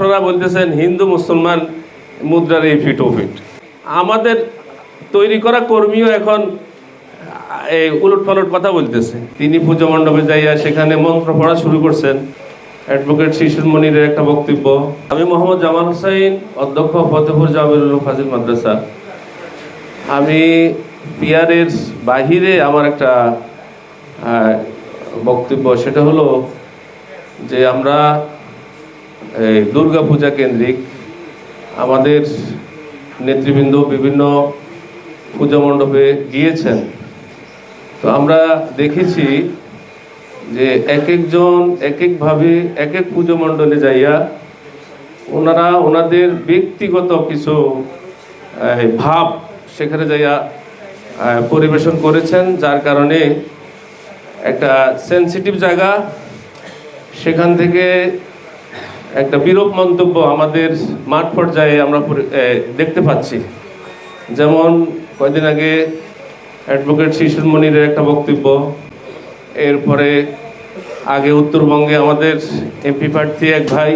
আপনারা বলতেছেন, হিন্দু, মুসলমান মুদ্রার এই ফিট ও ফিট। আমাদের তৈরি করা কর্মীও এখন এই উলট পালট কথা বলতেছে। তিনি পুজো মণ্ডপে যাইয়া সেখানে মন্ত্র পড়া শুরু করছেন। অ্যাডভোকেট শিশুর মনিরের একটা বক্তব্য, আমি মোহাম্মদ জামাল হোসাইন অধ্যক্ষ ফতেপুর জামিরুল ফাজিল মাদ্রাসা। আমি পিয়ারের বাহিরে আমার একটা বক্তব্য, সেটা হলো যে আমরা এই দুর্গা পূজা কেন্দ্রিক আমাদের নেতৃবৃন্দ বিভিন্ন পূজা মণ্ডপে গিয়েছেন। তো আমরা দেখেছি যে এক একজন এক একভাবে এক এক পুজো মণ্ডলে যাইয়া ওনারা ওনাদের ব্যক্তিগত কিছু ভাব সেখানে যাইয়া পরিবেশন করেছেন, যার কারণে একটা সেনসিটিভ জায়গা। সেখান থেকে একটা বিরূপ মন্তব্য আমাদের মাঠ পর্যায়ে আমরা দেখতে পাচ্ছি। যেমন কয়দিন আগে অ্যাডভোকেট শিশুর মনিরের একটা বক্তব্য, এরপরে আগে উত্তরবঙ্গে আমাদের এমপি প্রার্থী এক ভাই,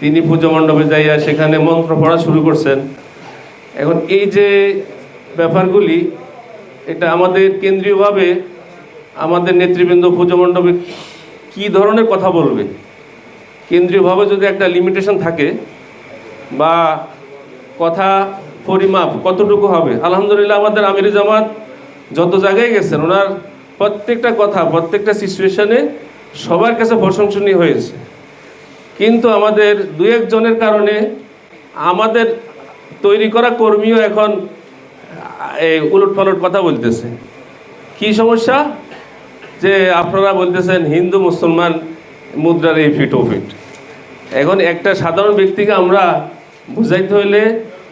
তিনি পুজো মণ্ডপে যাইয়া সেখানে মন্ত্র পড়া শুরু করছেন। এখন এই যে ব্যাপারগুলি, এটা আমাদের কেন্দ্রীয়ভাবে আমাদের নেতৃবৃন্দ পুজো মণ্ডপে কী ধরনের কথা বলবে? কেন্দ্রীয়ভাবে যদি একটা লিমিটেশন থাকে বা কথা পরিমাপ কতটুকু হবে? আলহামদুলিল্লাহ আমাদের আমির জামাত যত জায়গায় গেছেন, ওনার প্রত্যেকটা কথা, প্রত্যেকটা সিচুয়েশনে সবার কাছে প্রশংসনীয় হয়েছে। কিন্তু আমাদের দু একজনের কারণে আমাদের তৈরি করা কর্মীও এখন এই উলট পালট কথা বলতেছে। কি সমস্যা? যে আপনারা বলতেছেন হিন্দু, মুসলমান মুদ্রার এই ফিট ও ফিট এখন একটা সাধারণ ব্যক্তিকে আমরা বুঝাইতে হইলে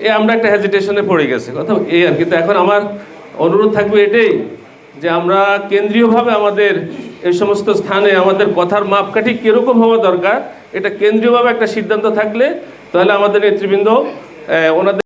এ আমরা একটা হেজিটেশনে পড়ে গেছে। কথা এই আর কি। তো এখন আমার অনুরোধ থাকবে এটাই যে আমরা কেন্দ্রীয়ভাবে আমাদের এই সমস্ত স্থানে আমাদের কথার মাপকাঠি কীরকম হওয়া দরকার, এটা কেন্দ্রীয়ভাবে একটা সিদ্ধান্ত থাকলে তাহলে আমাদের নেতৃবৃন্দ ওনাদের